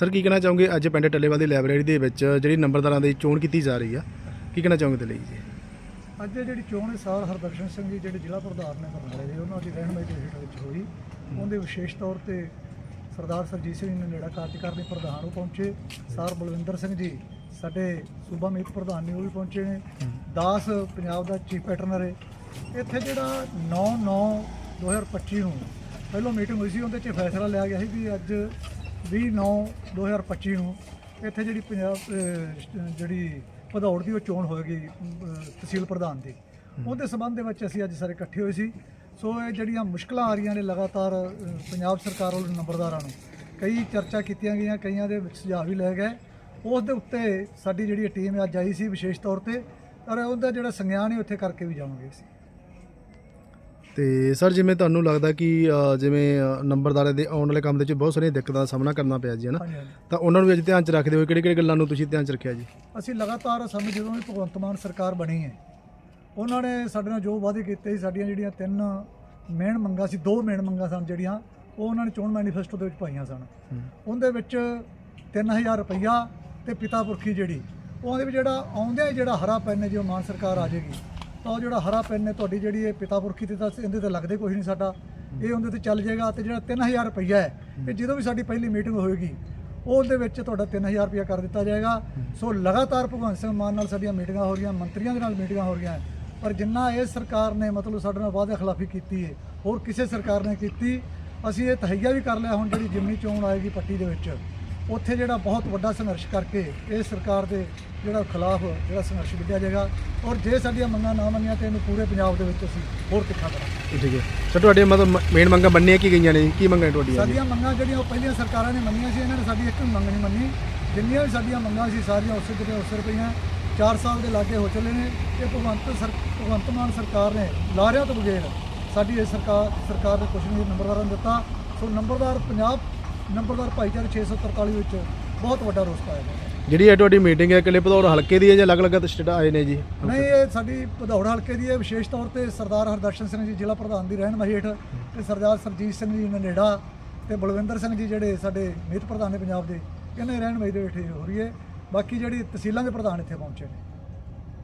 Sir ਕੀ ਕਹਿਣਾ ਚਾਹੋਗੇ ਅੱਜ ਪਿੰਡ ਟੱਲੇਵਾਲ ਦੀ ਲਾਇਬ੍ਰੇਰੀ ਦੇ ਵਿੱਚ ਜਿਹੜੀ ਨੰਬਰਦਾਰਾਂ ਦੀ ਚੋਣ ਕੀਤੀ ਜਾ ਰਹੀ ਆ? ਕੀ ਕਹਿਣਾ ਚਾਹੋਗੇ ਤੇ ਲਈ ਜੀ? ਅੱਜ ਇਹ ਜਿਹੜੀ ਚੋਣ ਹੈ, ਸਾਰ ਹਰਦਰਸ਼ਨ ਸਿੰਘ ਜੀ, ਜਿਹੜੇ ਜ਼ਿਲ੍ਹਾ ਪ੍ਰਧਾਨ ਨੇ ਬਰਨਾਲੇ ਦੇ ਉਹਨਾਂ ਦੀ ਰਹਿਨਮਾਈ ਦੇ ਹੇਠ ਵਿੱਚ ਹੋਈ। ਉਹਦੇ ਵਿਸ਼ੇਸ਼ ਤੌਰ ਤੇ ਸਰਦਾਰ ਸਰਜੀਤ ਸਿੰਘ ਜੀ ਨੇੜਾ ਕਾਰਜਕਾਰਨੀ ਪ੍ਰਧਾਨ ਉਹ ਪਹੁੰਚੇ। ਸਰ ਬਲਵਿੰਦਰ ਸਿੰਘ ਜੀ, ਸਾਡੇ ਸੂਬਾ ਮੀਤ ਪ੍ਰਧਾਨ ਨੇ ਉਹ ਵੀ ਪਹੁੰਚੇ ਨੇ। ਦਾਸ ਪੰਜਾਬ ਦਾ ਚੀਫ ਪੈਟਰਨਰ ਹੈ। ਇੱਥੇ ਜਿਹੜਾ 9 9 2025 ਨੂੰ ਪਹਿਲੋਂ ਮੀਟਿੰਗ ਹੋਈ ਸੀ, ਉਹਦੇ 'ਚ ਫੈਸਲਾ ਲਿਆ ਗਿਆ ਸੀ ਵੀ ਅੱਜ 20 9 2025 ਨੂੰ ਇੱਥੇ ਜਿਹੜੀ ਪੰਜਾਬ ਜਿਹੜੀ ਭਦੌੜ ਦੀ ਉਹ ਚੋਣ ਹੋਏਗੀ ਤਹਿਸੀਲ ਪ੍ਰਧਾਨ ਦੀ। ਉਹਦੇ ਸਬੰਧ ਦੇ ਵਿੱਚ ਅਸੀਂ ਅੱਜ ਸਾਰੇ ਇਕੱਠੇ ਹੋਏ ਸੀ। ਸੋ ਇਹ ਜਿਹੜੀਆਂ ਮੁਸ਼ਕਲਾਂ ਆ ਰਹੀਆਂ ਨੇ ਲਗਾਤਾਰ ਪੰਜਾਬ ਸਰਕਾਰ ਵੱਲੋਂ ਨੰਬਰਦਾਰਾਂ ਨੂੰ ਕਈ ਚਰਚਾ ਕੀਤੀਆਂ ਗਈਆਂ ਕਈਆਂ ਦੇ ਸੁਝਾਅ ਵੀ ਲਏ ਗਏ। ਉਸ ਦੇ ਉੱਤੇ ਸਾਡੀ ਜਿਹੜੀ ਟੀਮ ਅੱਜ ਆਈ ਸੀ ਵਿਸ਼ੇਸ਼ ਤੌਰ ਤੇ ਔਰ ਉਹਦਾ ਜਿਹੜਾ ਸੰਗਿਆਨ ਹੈ ਉੱਥੇ ਕਰਕੇ ਵੀ ਜਾਵਾਂਗੇ ਅਸੀਂ। ਤੇ ਸਰ ਜਿਵੇਂ ਤੁਹਾਨੂੰ ਲੱਗਦਾ ਕਿ ਅ, ਜਿਵੇਂ ਅ, ਨੰਬਰਦਾਰਾਂ ਦੇ ਆਉਣ ਵਾਲੇ ਕੰਮ ਦੇ ਵਿੱਚ ਬਹੁਤ ਸਾਰੀਆਂ ਦਿੱਕਤਾਂ ਦਾ ਸਾਹਮਣਾ ਕਰਨਾ ਪਿਆ ਜੀ ਹੈ ਨਾ? ਹਾਂਜੀ ਹਾਂਜੀ। ਤਾਂ ਉਹਨਾਂ ਨੂੰ ਵੀ ਅੱਜ ਧਿਆਨ 'ਚ ਰੱਖਦੇ ਹੋਏ ਕਿਹੜੀ ਕਿਹੜੀ ਗੱਲਾਂ ਨੂੰ ਤੁਸੀਂ ਧਿਆਨ 'ਚ ਰੱਖਿਆ ਜੀ? ਅਸੀਂ ਲਗਾਤਾਰ ਸਾਨੂੰ ਜਦੋਂ ਵੀ ਭਗਵੰਤ ਮਾਨ ਸਰਕਾਰ ਬਣੀ ਹੈ ਉਹਨਾਂ ਨੇ ਸਾਡੇ ਨਾਲ ਜੋ ਵਾਅਦੇ ਕੀਤੇ ਸੀ ਸਾਡੀਆਂ ਜਿਹੜੀਆਂ ਤਿੰਨ ਮੇਨ ਮੰਗਾਂ ਸੀ ਦੋ ਮੇਨ ਮੰਗਾਂ ਸਨ ਜਿਹੜੀਆਂ ਉਹ ਉਹਨਾਂ ਨੇ ਚੋਣ ਮੈਨੀਫੈਸਟੋ ਦੇ ਵਿੱਚ ਪਾਈਆਂ ਸਨ। ਉਹਦੇ ਵਿੱਚ 3000 ਰੁਪਈਆ ਤੇ ਪਿਤਾ ਪੁਰਖੀ ਜਿਹੜੀ ਉਹਦੇ ਵਿੱਚ ਜਿਹੜਾ ਆਉਂਦਿਆਂ ਹੀ ਜਿਹੜਾ ਹਰਾ ਪੈਨ ਹੈ ਜੇ ਮਾਨ ਸਰਕਾਰ ਆ ਜਾਏਗੀ ਤਾਂ ਉਹ ਜਿਹੜਾ ਹਰਾ ਪੈਨ ਹੈ ਤੁਹਾਡੀ ਜਿਹੜੀ ਇਹ ਪਿਤਾ ਪੁਰਖੀ ਤੇ ਤਾਂ ਇਹਦੇ ਤੇ ਲੱਗਦੇ ਕੁਝ ਨਹੀਂ ਸਾਡਾ। ਇਹ ਉਹਦੇ ਤੇ ਚੱਲ ਜਾਏਗਾ ਤੇ ਜਿਹੜਾ 3000 ਰੁਪਈਆ ਹੈ ਇਹ ਜਦੋਂ ਵੀ ਸਾਡੀ ਪਹਿਲੀ ਮੀਟਿੰਗ ਹੋਏਗੀ ਉਹਦੇ ਵਿੱਚ ਤੁਹਾਡਾ 3000 ਰੁਪਇਆ ਕਰ ਦਿੱਤਾ ਜਾਏਗਾ। ਸੋ ਲਗਾਤਾਰ ਭਗਵੰਤ ਸਿੰਘ ਮਾਨ ਨਾਲ ਸਾਡੀਆਂ ਮੀਟਿੰਗਾਂ ਹੋ ਰਹੀਆਂ ਮੰਤਰੀਆਂ ਦੇ ਨਾਲ ਮੀਟਿੰਗਾਂ ਹੋ ਰਹੀਆਂ। ਪਰ ਜਿੰਨਾ ਇਹ ਸਰਕਾਰ ਨੇ ਮਤਲਬ ਸਾਡੇ ਨਾਲ ਵਾਅਦਾ ਖਿਲਾਫੀ ਕੀਤੀ ਹੈ ਹੋਰ ਕਿਸੇ ਸਰਕਾਰ ਨੇ ਕੀਤੀ ਅਸੀਂ ਇਹ ਤਹਈਆ ਵੀ ਕਰ ਲਿਆ ਹੁਣ ਜਿਹੜੀ ਜਿਮਨੀ ਚੋਣ ਆਏਗੀ ਪੱਟੀ ਦੇ ਵਿੱਚ। ਉੱਥੇ ਜਿਹੜਾ ਬਹੁਤ ਵੱਡਾ ਸੰਘਰਸ਼ ਕਰਕੇ ਇਹ ਸਰਕਾਰ ਦੇ ਜਿਹੜਾ ਖਿਲਾਫ ਜਿਹੜਾ ਸੰਘਰਸ਼ ਵਿੱਢਿਆ ਜਾਏਗਾ ਔਰ ਜੇ ਸਾਡੀਆਂ ਮੰਗਾਂ ਨਾ ਮੰਨੀਆਂ ਤੇ ਇਹਨੂੰ ਪੂਰੇ ਪੰਜਾਬ ਦੇ ਵਿੱਚ ਅਸੀਂ ਹੋਰ ਤਿੱਖਾ ਕਰਾਂਗੇ। ਠੀਕ ਹੈ। ਸਰ ਤੁਹਾਡੇ ਮਤਲਬ ਮੇਨ ਮੰਗਾਂ ਬੰਨੀਆਂ ਕੀ ਗਈਆਂ ਨੇ? ਕੀ ਮੰਗਾਂ ਤੁਹਾਡੀਆਂ ਸਾਡੀਆਂ ਮੰਗਾਂ ਜਿਹੜੀਆਂ ਉਹ ਪਹਿਲੀਆਂ ਸਰਕਾਰਾਂ ਨੇ ਮੰਨੀਆਂ ਸੀ ਇਹਨਾਂ ਨੇ ਸਾਡੀ ਇੱਕ ਮੰਗ ਨਹੀਂ ਮੰਨੀ। ਜਿੰਨੀਆਂ ਵੀ ਸਾਡੀਆਂ ਮੰਗਾਂ ਸੀ ਸਾਰੀਆਂ ਉਸੇ ਤੇ ਉਸੇ ਰੁਪਈਆਂ। 4 ਸਾਲ ਦੇ ਲਾਗੇ ਹੋ ਚੱਲੇ ਨੇ। ਇਹ ਭਗਵੰਤ ਸਰ ਭਗਵੰਤ ਮਾਨ ਸਰਕਾਰ ਨੇ ਲਾਰਿਆਂ ਤੋਂ ਬਗੈਰ ਸਾਡੀ ਇਹ ਸਰਕਾਰ ਸਰਕਾਰ ਨੇ ਕੁਝ ਨਹੀਂ ਨੰਬਰਦਾਰਾਂ ਦਿੱਤਾ। ਸੋ ਨੰਬਰਦਾਰ ਪੰਜਾਬ ਨੰਬਰਦਾਰ ਭਾਈਚਾਰੇ 643 ਵਿੱਚ ਬਹੁਤ ਵੱਡਾ ਰੋਸ ਪਾਇਆ ਗਿਆ ਜਿਹੜੀ ਇਹ ਤੁਹਾਡੀ ਮੀਟਿੰਗ ਹੈ ਇਕੱਲੇ ਭਦੌੜ ਹਲਕੇ ਦੀ ਹੈ ਜਾਂ ਅਲੱਗ-ਅਲੱਗ ਸਟੇਟ ਆਏ ਨੇ ਜੀ? ਨਹੀਂ ਇਹ ਸਾਡੀ ਭਦੌੜ ਹਲਕੇ ਦੀ ਹੈ। ਵਿਸ਼ੇਸ਼ ਤੌਰ ਤੇ ਸਰਦਾਰ ਹਰਦਰਸ਼ਨ ਸਿੰਘ ਜੀ ਜ਼ਿਲ੍ਹਾ ਪ੍ਰਧਾਨ ਦੀ ਰਹਿਨਮਾਈ ਹੇਠ ਤੇ ਸਰਦਾਰ ਸਰਜੀਤ ਸਿੰਘ ਜੀ ਨੇੜਾ ਤੇ ਬਲਵਿੰਦਰ ਸਿੰਘ ਜੀ ਜਿਹੜੇ ਸਾਡੇ ਮੀਤ ਪ੍ਰਧਾਨ ਨੇ ਪੰਜਾਬ ਦੇ ਇਹਨਾਂ ਦੀ ਰਹਿਨਮਾਈ ਦੇ ਹੇਠ ਹੋ ਰਹੀ ਹੈ। ਬਾਕੀ ਜਿਹੜੀ ਤਹਿਸੀਲਾਂ ਦੇ ਪ੍ਰਧਾਨ ਇੱਥੇ ਪਹੁੰਚੇ ਨੇ।